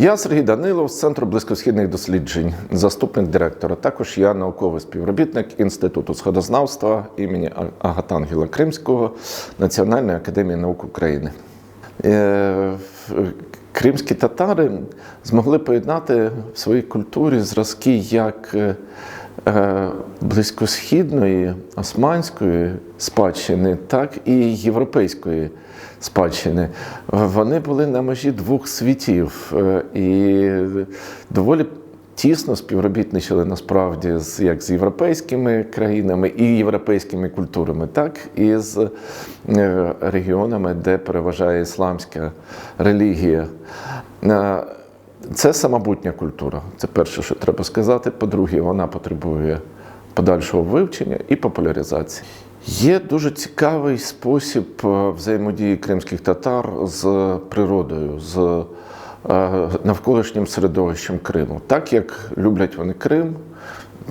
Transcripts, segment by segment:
Я Сергій Данилов з Центру близькосхідних досліджень, заступник директора. Також я науковий співробітник Інституту сходознавства імені Агатангела Кримського Національної академії наук України. Е, Кримські татари змогли поєднати в своїй культурі зразки як е, е, близькосхідної османської спадщини, так і європейської спадщини. Вони були на межі двох світів е, і доволі тісно співробітничали насправді з як з європейськими країнами і європейськими культурами, так і з е, регіонами, де переважає ісламська релігія. Е, Це самобутня культура. Це перше, що треба сказати. По-друге, вона потребує подальшого вивчення і популяризації. Є дуже цікавий спосіб е, взаємодії кримських татар з природою, з е, навколишнім середовищем Криму. Так як люблять вони Крим,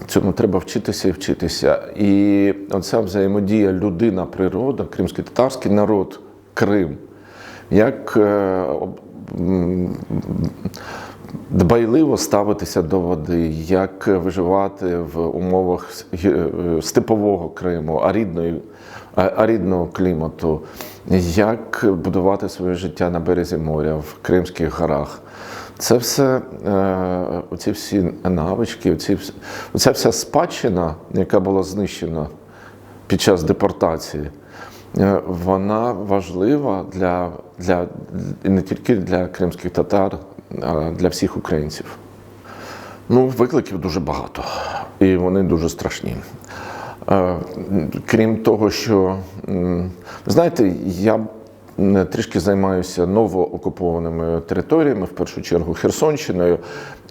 цьому треба вчитися і вчитися. І оця взаємодія людина-природа, кримський-татарський народ, Крим, як е, дбайливо ставитися до води, як виживати в умовах е, степового Криму, а- арідного клімату, як будувати своє життя на березі моря в Кримських горах. Це все, е, оці всі навички, оці, оця вся спадщина, яка була знищена під час депортації, е, вона важлива для, для, не тільки для кримських татар, для всіх українців. Ну, викликів дуже багато, і вони дуже страшні. Е, Крім того, що знаєте, я трішки займаюся новоокупованими територіями, в першу чергу Херсонщиною.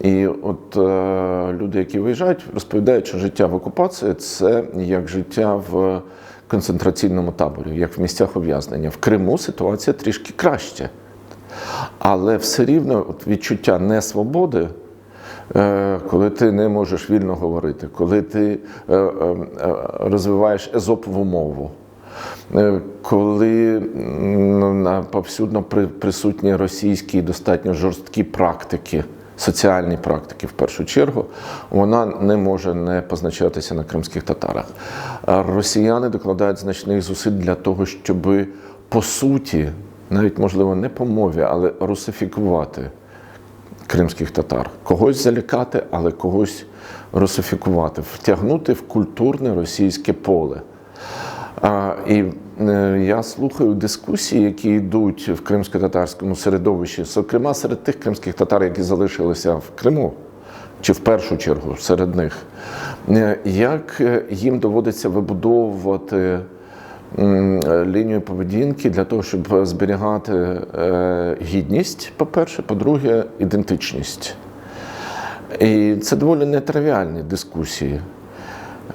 І от е, люди, які виїжджають, розповідають, що життя в окупації це як життя в концентраційному таборі, як в місцях ув'язнення. В Криму ситуація трішки краще. Але все рівно відчуття несвободи, е, коли ти не можеш вільно говорити, коли ти е, е, розвиваєш езопову мову, коли на- повсюдно при- присутні російські достатньо жорсткі практики. Соціальні практики в першу чергу, вона не може не позначатися на кримських татарах. Росіяни докладають значних зусиль для того, щоб по суті, навіть можливо не по мові, але русифікувати кримських татар. Когось залякати, але когось русифікувати, втягнути в культурне російське поле. А, і е, я слухаю дискусії, які йдуть в кримсько-татарському середовищі, зокрема серед тих кримських татар, які залишилися в Криму, чи в першу чергу серед них, е, як е, їм доводиться вибудовувати лінію поведінки для того, щоб зберігати е, гідність, по-перше, по-друге, ідентичність. І це доволі нетривіальні дискусії.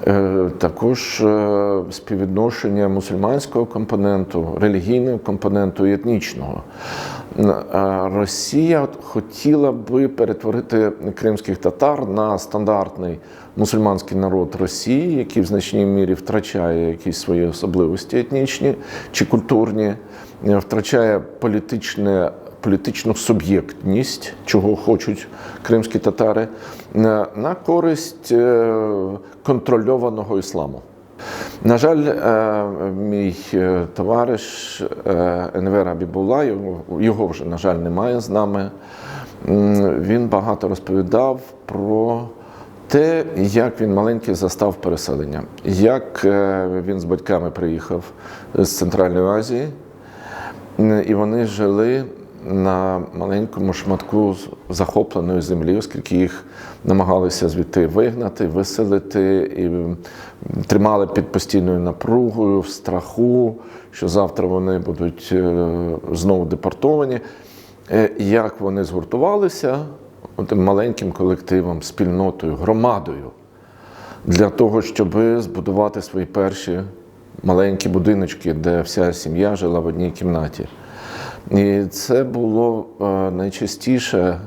Е, Також е, співвідношення мусульманського компоненту, релігійного компоненту і етнічного. Е, Росія хотіла би перетворити кримських татар на стандартний мусульманський народ Росії, який в значній мірі втрачає якісь свої особливості етнічні чи культурні, втрачає політичне політичну суб'єктність, чого хочуть кримські татари, на користь е, контрольованого ісламу. На жаль, е, мій е, товариш Енвер Абібула, його, вже, на жаль, немає з нами. Він багато розповідав про те, як він маленький застав переселення, як він з батьками приїхав з Центральної Азії, і вони жили на маленькому шматку захопленої землі, оскільки їх намагалися звідти вигнати, виселити і тримали під постійною напругою, в страху, що завтра вони будуть е, знову депортовані. Е, Як вони згуртувалися тим маленьким колективом, спільнотою, громадою для того, щоб збудувати свої перші маленькі будиночки, де вся сім'я жила в одній кімнаті. І це було е, найчастіше,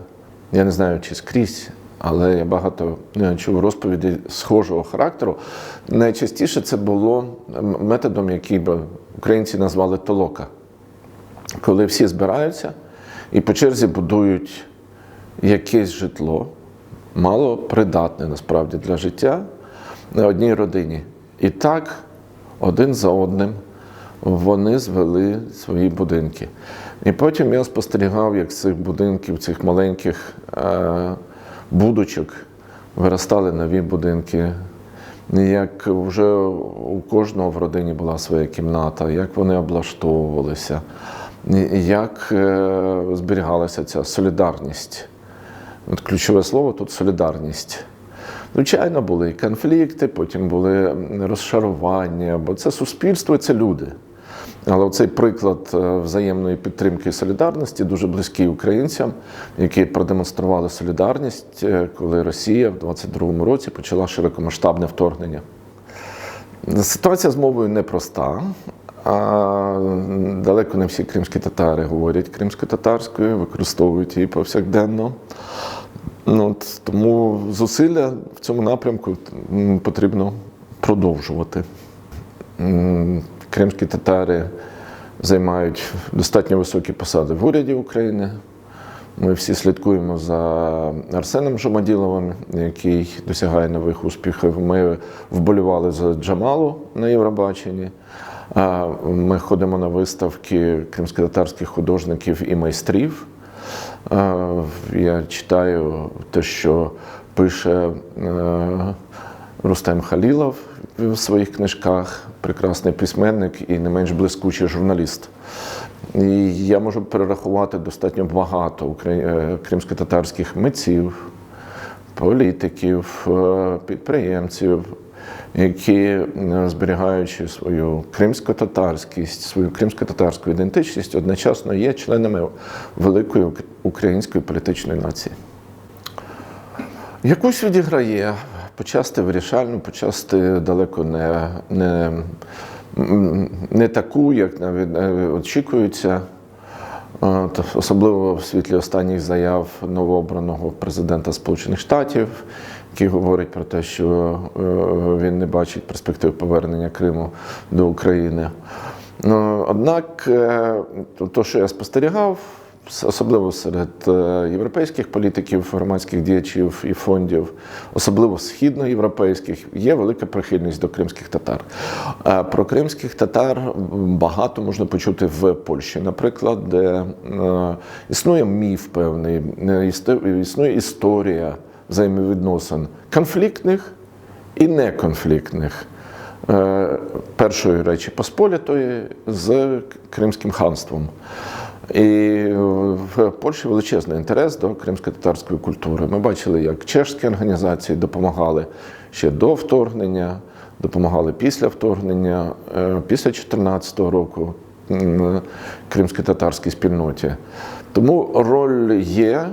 я не знаю, чи скрізь, але я багато е, чув розповідей схожого характеру. Найчастіше це було методом, який би українці назвали толока, коли всі збираються і по черзі будують якесь житло, мало придатне насправді для життя на одній родині. І так, один за одним, вони звели свої будинки. І потім я спостерігав, як з цих будинків, цих маленьких е, будочок виростали нові будинки, як вже у кожного в родині була своя кімната, як вони облаштовувалися, як е, зберігалася ця солідарність. От ключове слово тут солідарність. Звичайно, були і конфлікти, потім були розшарування, бо це суспільство це люди. Але цей приклад е, взаємної підтримки і солідарності дуже близький українцям, які продемонстрували солідарність, е, коли Росія в 22-му році почала широкомасштабне вторгнення. Ситуація з мовою непроста. А далеко не всі кримські татари говорять кримсько-татарською, використовують її повсякденно. Ну, от, тому зусилля в цьому напрямку потрібно продовжувати. Кримські татари займають достатньо високі посади в уряді України. Ми всі слідкуємо за Арсеном Жомаділовим, який досягає нових успіхів. Ми вболівали за Джамалу на Євробаченні. Ми ходимо на виставки кримськотатарських художників і майстрів. Я читаю те, що пише е, Рустем Халілов в своїх книжках, прекрасний письменник і не менш блискучий журналіст. І я можу перерахувати достатньо багато е, кримськотатарських митців, політиків, е, підприємців, які, зберігаючи свою кримсько-татарськість, свою кримсько-татарську ідентичність, одночасно є членами великої української політичної нації. Якусь відіграє почасти вирішальну, почасти далеко не, не, не таку, як навіть е, очікується. От, Особливо в світлі останніх заяв новообраного президента Сполучених Штатів, який говорить про те, що е, він не бачить перспектив повернення Криму до України. Ну, Однак, е, то- що я спостерігав, особливо серед е, європейських політиків, громадських діячів і фондів, особливо східноєвропейських, є велика прихильність до кримських татар. Е, Про кримських татар багато можна почути в Польщі, наприклад, де е, існує міф певний, існує історія взаємовідносин конфліктних і неконфліктних. Першої речі Посполітої з Кримським ханством. І в Польщі величезний інтерес до кримсько-татарської культури. Ми бачили, як чешські організації допомагали ще до вторгнення, допомагали після вторгнення, е, після 2014 року кримсько-татарській спільноті. Тому роль є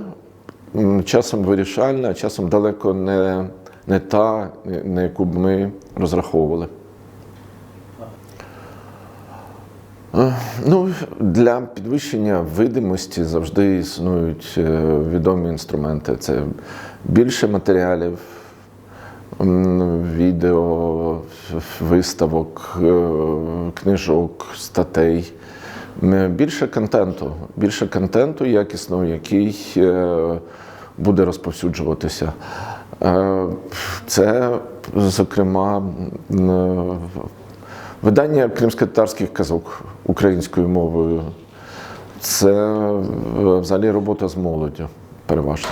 часом вирішальна, часом далеко не, не та, на яку б ми розраховували. Е, Ну, для підвищення видимості завжди існують е, відомі інструменти. Це більше матеріалів, відео, виставок, е, книжок, статей. Більше контенту, більше контенту якісного, який е, буде розповсюджуватися. Е, Це, зокрема, Видання кримськотатарських казок українською мовою це е, взагалі робота з молоддю переважно.